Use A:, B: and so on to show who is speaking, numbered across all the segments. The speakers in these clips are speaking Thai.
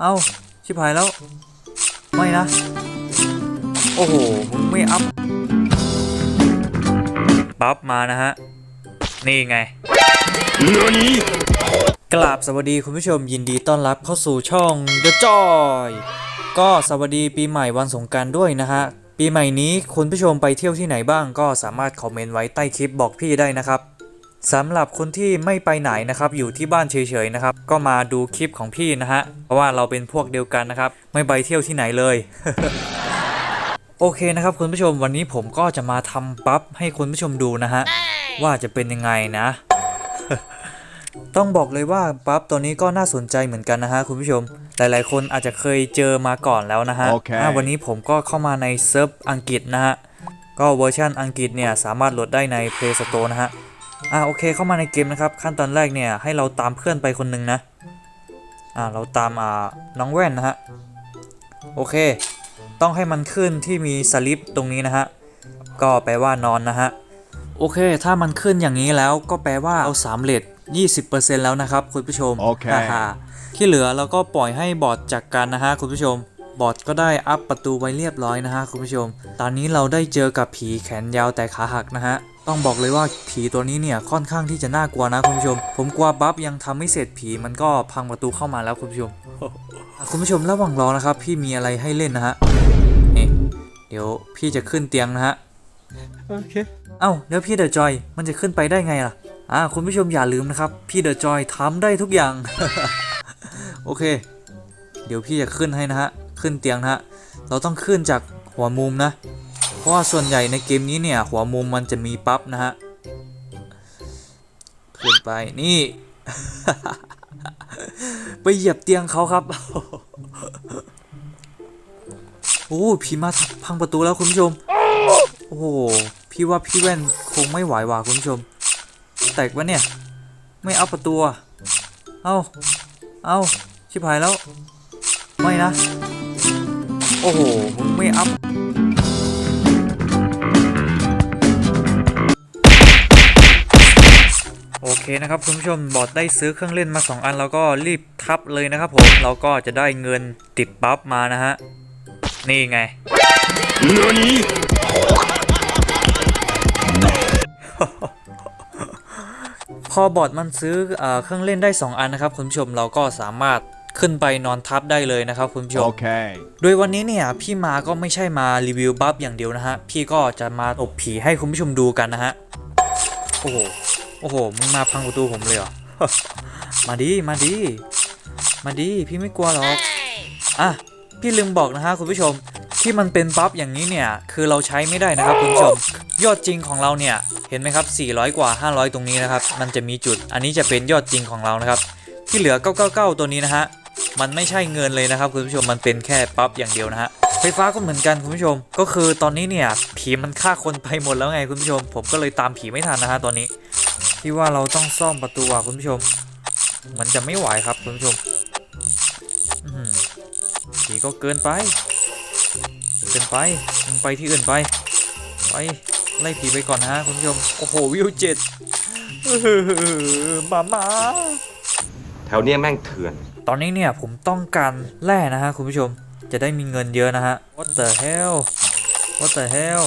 A: เอาชิบหายแล้ว ไม่นะ โอ้โห มึงไม่อัพปั๊บมานะฮะ นี่ไงกราบสวัสดีคุณผู้ชมยินดีต้อนรับเข้าสู่ช่อง The Joy ก็สวัสดีปีใหม่วันสงการด้วยนะฮะ ปีใหม่นี้คุณผู้ชมไปเที่ยวที่ไหนบ้างก็สามารถคอมเมนต์ไว้ใต้คลิปบอกพี่ได้นะครับ สำหรับคนที่ไม่ไปไหนนะครับอยู่ที่บ้านเฉยๆนะครับ ก็มาดูคลิปของพี่นะฮะเพราะว่าเราเป็นพวกเดียวกันนะครับ ไม่ไปเที่ยวที่ไหนเลย โอเคนะครับคุณผู้ชมวันนี้ผมก็จะมาทำบัฟให้คุณผู้ชมดูนะฮะว่าจะเป็นยังไงนะ ต้องบอกเลยว่าบัฟตัวนี้ก็น่าสนใจเหมือนกันนะฮะคุณผู้ชม หลายๆ คนอาจจะเคยเจอมาก่อนแล้วนะฮะ
B: โอเค
A: อะวันนี้ผมก็เข้ามาในเซิร์ฟอังกฤษนะฮะก็เวอร์ชันอังกฤษเนี่ยสามารถโหลดได้ใน Play Store นะฮะ อะโอเคเข้ามาในเกมนะครับ ขั้นตอนแรกเนี่ยให้เราตามเพื่อนไปคนหนึ่งนะ อะเราตามอ่าน้องแว่นนะฮะ โอเค ต้องให้มันขึ้นที่มีสลิปตรงนี้นะฮะ ก็แปลว่านอนนะฮะ โอเค ถ้ามันขึ้นอย่างนี้แล้วก็แปลว่าเอา3เลท20%แล้วนะครับคุณผู้ชม
B: โอเค
A: ฮ่าๆที่เหลือเราก็ปล่อยให้บอทจัดกการนะฮะคุณผู้ชมบอทก็ได้อัพประตูไว้เรียบร้อยนะฮะคุณผู้ชม ตอนนี้เราได้เจอกับผีแขนยาวแต่ขาหักนะฮะ ต้องบอกเลยว่าผีตัวนี้เนี่ยค่อนข้างที่จะน่ากลัวนะคุณผู้ชม ผมกลัวบัฟยังทำไม่เสร็จผีมันก็พังประตูเข้ามาแล้วคุณผู้ชมอะคุณผู้ชมระหว่างรอนะครับ พี่มีอะไรให้เล่นนะฮะนี่เดี๋ยวพี่จะขึ้นเตียงนะฮะ
B: โอเค
A: เอ้าแล้วพี่เดอะจอยมันจะขึ้นไปได้ไงล่ะอ่าคุณผู้ชมอย่าลืมนะครับ พี่เดอะจอยทำได้ทุกอย่าง โอเค เดี๋ยวพี่จะขึ้นให้นะฮะขึ้นเตียงนะฮะเราต้องขึ้นจากหัวมุมนะเพ ราะว่าส่วนใหญ่ในเกมนี้เนี่ยหัวมุมมันจะมีปั๊บนะฮะขึ้นไปนี่ ไปเหยียบเตียงเขาครับ โอ้ผีมาพังประตูแล้วคุณผู้ชม โอ้โหพี่ว่าพี่แว่นคงไม่ไหวว่ะคุณผู้ชม แตกวะเนี่ย ไม่เอาประตูเอาเอาชิบหายแล้ว ไม่นะ โอ้โห มึงไม่อัพ โอเคนะครับคุณผู้ชมบอดได้ซื้อเครื่องเล่นมา 2 อันแล้วก็รีบทับเลยนะครับผมเราก็จะได้เงินติดปั๊บมานะฮะ นี่ไงพอบอร์ดมันซื้อเออเครื่องเล่นได้ 2 อันนะครับ คุณผู้ชมเราก็สามารถขึ้นไปนอนทับได้เลยนะครับคุณผู้ชม
B: Okay.
A: โดยวันนี้เนี่ยพี่มาก็ไม่ใช่มารีวิวบัฟอย่างเดียวนะฮะ พี่ก็จะมาตบผีให้คุณผู้ชมดูกันนะฮะ โอ้โห โอ้โห มึงมาพังประตูผมเลยเหรอ มาดีมาดีมาดีพี่ไม่กลัวหรอกอะพี่ลืมบอกนะฮะคุณผู้ชมที่มันเป็นบัฟอย่างนี้เนี่ย คือเราใช้ไม่ได้นะครับคุณผู้ชม ยอดจริงของเราเนี่ย เห็นไหมครับ 400 กว่า 500 ตรงนี้นะครับ มันจะมีจุด อันนี้จะเป็นยอดจริงของเรานะครับ ที่เหลือ 999 ตัวนี้นะฮะ มันไม่ใช่เงินเลยนะครับคุณผู้ชม มันเป็นแค่ปั๊บอย่างเดียวนะฮะ ไฟฟ้าก็เหมือนกันคุณผู้ชม ก็คือตอนนี้เนี่ย ผีมันฆ่าคนไปหมดแล้วไงคุณผู้ชม ผมก็เลยตามผีไม่ทันนะฮะตอนนี้ ที่ว่าเราต้องซ่อมประตูอะคุณผู้ชม มันจะไม่ไหวครับคุณผู้ชมอื้อหือผีก็เกินไป เกินไปมึงไปที่อื่นไป ไปไล่ผีไปก่อนนะฮะคุณผู้ชม โอ้โหวิวเจ็ดอื้อหือมามา
C: แถวเนี้ยแม่งเถื่อน
A: ตอนนี้เนี่ยผมต้องการแร่นะฮะคุณผู้ชม จะได้มีเงินเยอะนะฮะ What the hell What the hell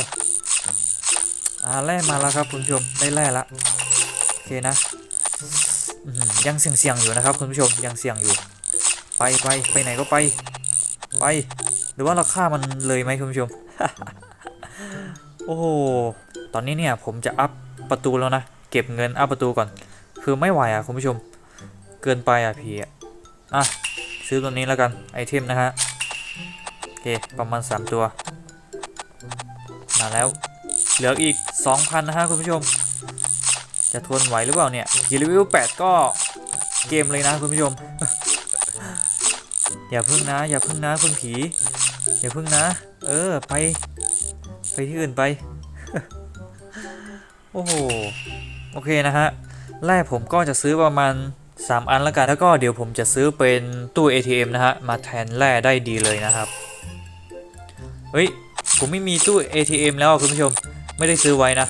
A: อ่าแร่มาแล้วครับคุณผู้ชมได้แร่ละโอ เคนะยังเสี่ยงๆอยู่นะครับคุณผู้ชมยังเสี่ยงอยู่ ไปไปไปไหนก็ไป ไป หรือว่าเราฆ่ามันเลยไหมคุณผู้ชม โอ้โหตอนนี้เนี่ยผมจะอัพประตูแล้วนะ เก็บเงินอัพประตูก่อน คือไม่ไหวอะคุณผู้ชม เกินไปอะพี่อะอะซื้อตัวนี้แล้วกันไอเทมนะฮะโอเคประมาณ 3 ตัว มาแล้ว เหลืออีก 2,000 นะฮะคุณผู้ชม จะทนไหวหรือเปล่าเนี่ยพีรีวิว8ก็เกมเลยนะคุณผู้ชม อย่าพึ่งนะ อย่าพึ่งนะคุณผี อย่าพึ่งนะ เออไป ไปที่อื่นไป โอ้โห โอเคนะฮะ แรกผมก็จะซื้อประมาณ 3 อันแล้วกัน แล้วก็เดี๋ยวผมจะซื้อเป็นตู้ ATM นะฮะ มาแทนแร่ได้ดีเลยนะครับ เฮ้ย ผมไม่มีตู้ ATM แล้วคุณผู้ชม ไม่ได้ซื้อไว้นะ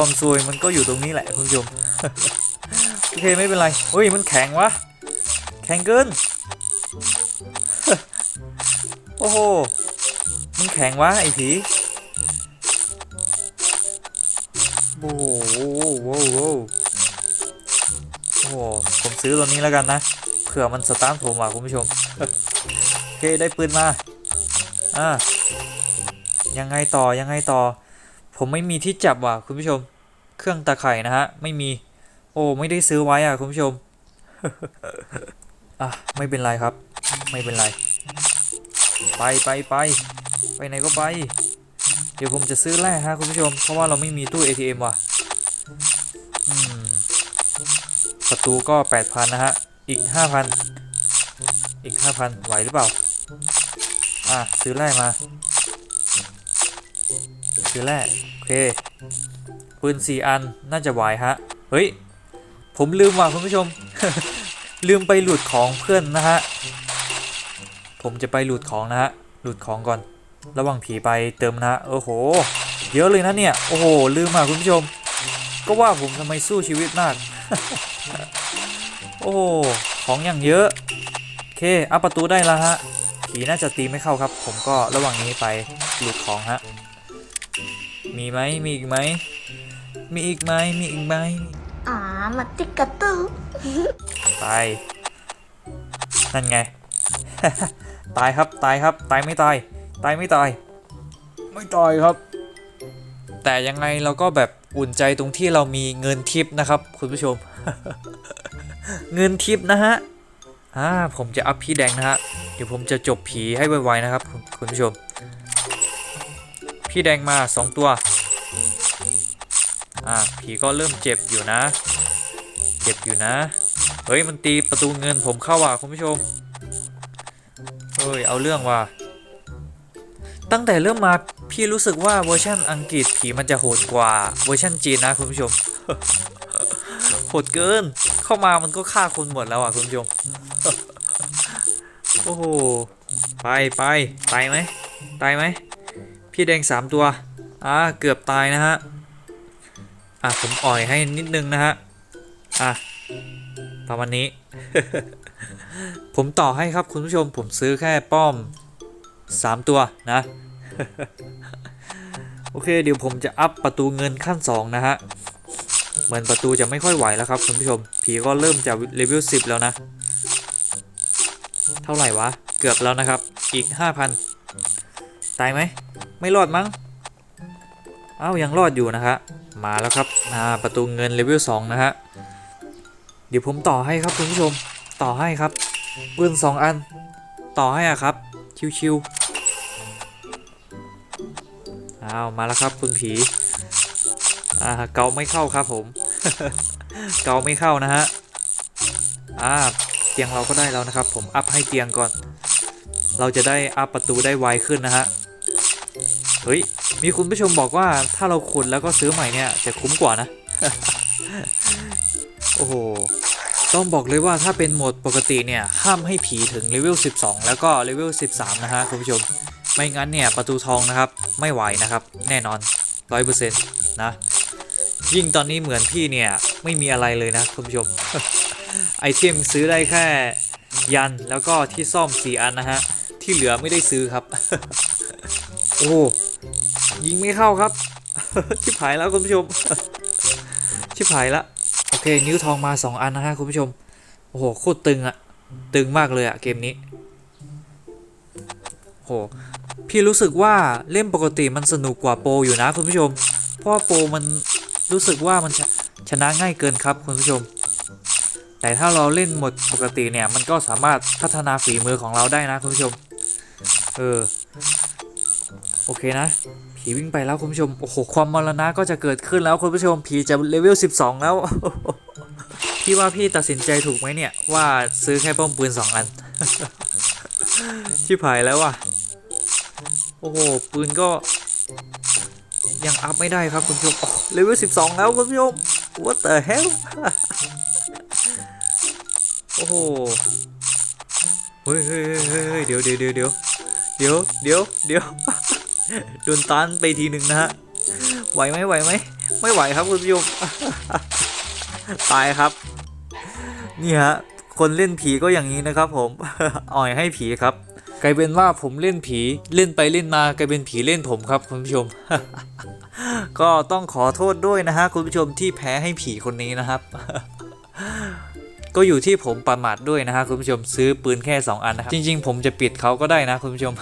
A: ความซวยมันก็อยู่ตรงนี้แหละคุณผู้ชมโอเคไม่เป็นไรเฮ้ยมันแข็งวะแข็งเกินโอ้โหมึงแข็งวะไอ้ผีโอ้โหโว้โหโอ้โหผมซื้อตัวนี้แล้วกันนะเผื่อมันสตาร์ทผมว่ะคุณผู้ชมโอเคได้ปืนมาอ่ายังไงต่อยังไงต่อ ผมไม่มีที่จับว่ะคุณผู้ชม เครื่องตะไคร่นะฮะ ไม่มี โอ้ไม่ได้ซื้อไว้อะคุณผู้ชมอะไม่เป็นไรครับ ไม่เป็นไร ไปไปไปไปไหนก็ไป เดี๋ยวผมจะซื้อแร่ฮะคุณผู้ชม เพราะว่าเราไม่มีตู้ ATM ว่ะอืมประตูก็ 8,000 นะฮะ อีก 5,000 อีก 5,000 ไหวหรือเปล่า อะ ซื้อแร่มา ซื้อแร่โอเคปืน4อันน่าจะไหวฮะ เฮ้ย ผมลืมว่ะคุณผู้ชม ลืมไปหลุดของเพื่อนนะฮะ ผมจะไปหลุดของนะฮะ หลุดของก่อน ระหว่างผีไปเติมนะฮะโอ้โห เยอะเลยนะเนี่ย โอ้โห ลืมอะคุณผู้ชม ก็ว่าผมทำไมสู้ชีวิตมาก โอ้ของอย่างเยอะ โอเคอัพประตูได้แล้วฮะ ผีน่าจะตีไม่เข้าครับ ผมก็ระหว่างนี้ไปหลุดของฮะ มีไหมมีอีกไหมมีอีกไหมมีอีกไหม
B: Ah, mati katu.
A: ไปนั่นไง ตายครับตายครับ ตายไม่ตาย ตายไม่ตาย ไม่ตายครับ แต่ยังไงเราก็แบบอุ่นใจตรงที่เรามีเงินทิปนะครับ คุณผู้ชม เงินทิปนะฮะอ่าผมจะอัพพี่แดงนะฮะเดี๋ยวผมจะจบผีให้ไวๆนะครับ คุณคุณผู้ชม พี่แดงมาสองตัว อ่า ผีก็เริ่มเจ็บอยู่นะ เจ็บอยู่นะ เฮ้ย มันตีประตูเงินผมเข้าว่ะคุณผู้ชม เฮ้ย เอาเรื่องว่ะ ตั้งแต่เริ่มมาพี่รู้สึกว่าเวอร์ชันอังกฤษผีมันจะโหดกว่าเวอร์ชันจีนนะคุณผู้ชม โหดเกิน เข้ามามันก็ฆ่าคนหมดแล้วอะคุณผู้ชม โอ้โห ไปไปตายไหมตายไหม พี่แดงสามตัว อ่า เกือบตายนะฮะ อะ ผมอ่อยให้นิดนึงนะฮะ อะ ประมาณนี้ ผมต่อให้ครับคุณผู้ชม ผมซื้อแค่ป้อม 3 ตัวนะ โอเค เดี๋ยวผมจะอัพประตูเงินขั้น 2 นะฮะ เหมือนประตูจะไม่ค่อยไหวแล้วครับคุณผู้ชม ผีก็เริ่มจะเลเวล10 แล้วนะ เท่าไหร่วะ เกือบแล้วนะครับ อีก 5,000 ตายไหม ไม่รอดมั้ง เอ้ายังรอดอยู่นะฮะมาแล้วครับอ่าประตูเงินเลเวล2นะฮะ เดี๋ยวผมต่อให้ครับคุณผู้ชม ต่อให้ครับปืนสองอัน ต่อให้อะครับ ชิวๆอ้าวมาแล้วครับคุณผีอ่าเกาไม่เข้าครับผม เกาไม่เข้านะฮะอ่าเตียงเราก็ได้แล้วนะครับ ผมอัพให้เตียงก่อน เราจะได้อัพประตูได้ไวขึ้นนะฮะ เฮ้ย มีคุณผู้ชมบอกว่าถ้าเราขุดแล้วก็ซื้อใหม่เนี่ยจะคุ้มกว่านะ โอ้โห ต้องบอกเลยว่าถ้าเป็นโหมดปกติเนี่ยห้ามให้ผีถึงเลเวล 12 แล้วก็เลเวล 13 นะฮะคุณผู้ชม ไม่งั้นเนี่ยประตูทองนะครับไม่ไหวนะครับ แน่นอน 100%นะยิ่งตอนนี้เหมือนพี่เนี่ยไม่มีอะไรเลยนะคุณผู้ชม ไอเทมซื้อได้แค่ยันแล้วก็ที่ซ่อม 4 อันนะฮะ ที่เหลือไม่ได้ซื้อครับ โอ้ยิงไม่เข้าครับ ชิบหายแล้วคุณผู้ชม ชิบหายละโอเค นิ้วทองมา 2 อันนะฮะคุณผู้ชม โอ้โหโคตรตึงอะตึงมากเลยอะเกมนี้โหพี่รู้สึกว่าเล่นปกติมันสนุกกว่าโปรอยู่นะคุณผู้ชม เพราะโปรมันรู้สึกว่ามันชชนะง่ายเกินครับคุณผู้ชม แต่ถ้าเราเล่นหมดปกติเนี่ยมันก็สามารถพัฒนาฝีมือของเราได้นะคุณผู้ชม เออ โอเคนะ ผีวิ่งไปแล้วคุณผู้ชม โอ้โห ความมรณะก็จะเกิดขึ้นแล้วคุณผู้ชม ผีจะเลเวล 12 แล้ว พี่ว่าพี่ตัดสินใจถูกไหมเนี่ย ว่าซื้อแค่ป้อมปืน 2 อัน ชิบหายแล้วว่ะ โอ้โห ปืนก็ยังอัพไม่ได้ครับคุณผู้ชมเลเวล 12 แล้วคุณผู้ชม what the hell โอ้โห เฮ้ยเฮ้ยเฮ้ยเฮ้ยเดี๋ยวเดี๋ยวเดี๋ยวเดี๋ยวเดี๋ยวเดี๋ยวเดี๋ยว โดนตันไปทีหนึ่งนะฮะไหวไหมไหวไหมไม่ไหวครับคุณผู้ชมตายครับ นี่ฮะคนเล่นผีก็อย่างนี้นะครับ ผมอ่อยให้ผีครับกลายเป็นว่าผมเล่นผีเล่นไปเล่นมากลายเป็นผีเล่นผมครับคุณผู้ชม ก็ต้องขอโทษด้วยนะฮะคุณผู้ชมที่แพ้ให้ผีคนนี้นะครับ ก็อยู่ที่ผมประมาทด้วยนะฮะคุณผู้ชมซื้อปืนแค่ 2 อันนะครับจริง ๆ ผมจะปิดเขาก็ได้นะคุณผู้ชม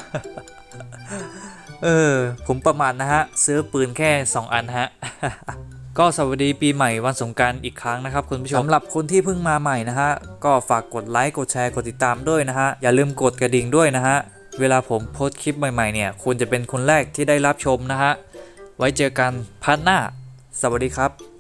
A: เออ ผมประมาทนะฮะ ซื้อปืนแค่ 2 อันฮะก็สวัสดีปีใหม่วันสงการอีกครั้งนะครับคุณผู้ชมสำหรับคนที่เพิ่งมาใหม่นะฮะ ก็ฝากกดไลค์กดแชร์กดติดตามด้วยนะฮะ อย่าลืมกดกระดิ่งด้วยนะฮะ เวลาผมโพสต์คลิปใหม่ๆเนี่ยคุณจะเป็นคนแรกที่ได้รับชมนะฮะ ไว้เจอกันพันหน้า สวัสดีครับ